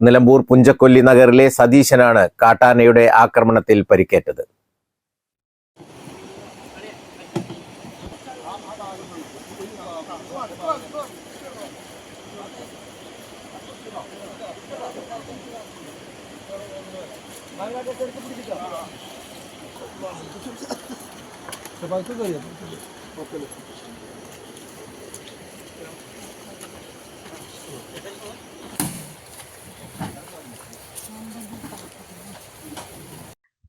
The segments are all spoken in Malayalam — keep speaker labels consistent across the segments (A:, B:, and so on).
A: നിലമ്പൂർ പുഞ്ചക്കൊല്ലി നഗറിലെ സതീശനാണ് കാട്ടാനയുടെ ആക്രമണത്തിൽ പരിക്കേറ്റത്.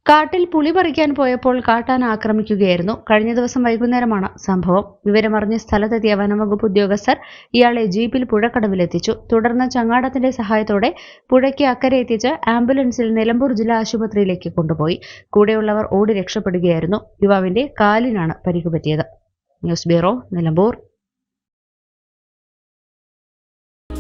B: കാട്ടിൽ പുളി പറിക്കാൻ പോയപ്പോൾ കാട്ടാൻ ആക്രമിക്കുകയായിരുന്നു. കഴിഞ്ഞ ദിവസം വൈകുന്നേരമാണ് സംഭവം. വിവരമറിഞ്ഞ് സ്ഥലത്തെത്തിയ വനംവകുപ്പ് ഉദ്യോഗസ്ഥർ ഇയാളെ ജീപ്പിൽ പുഴക്കടവിലെത്തിച്ചു. തുടർന്ന് ചങ്ങാടത്തിന്റെ സഹായത്തോടെ പുഴയ്ക്ക് അക്കരെ എത്തിച്ച് ആംബുലൻസിൽ നിലമ്പൂർ ജില്ലാ ആശുപത്രിയിലേക്ക് കൊണ്ടുപോയി. കൂടെയുള്ളവർ ഓടി രക്ഷപ്പെടുകയായിരുന്നു. യുവാവിന്റെ കാലിനാണ് പരിക്കുപറ്റിയത് ന്യൂസ് ബ്യൂറോ നിലമ്പൂർ.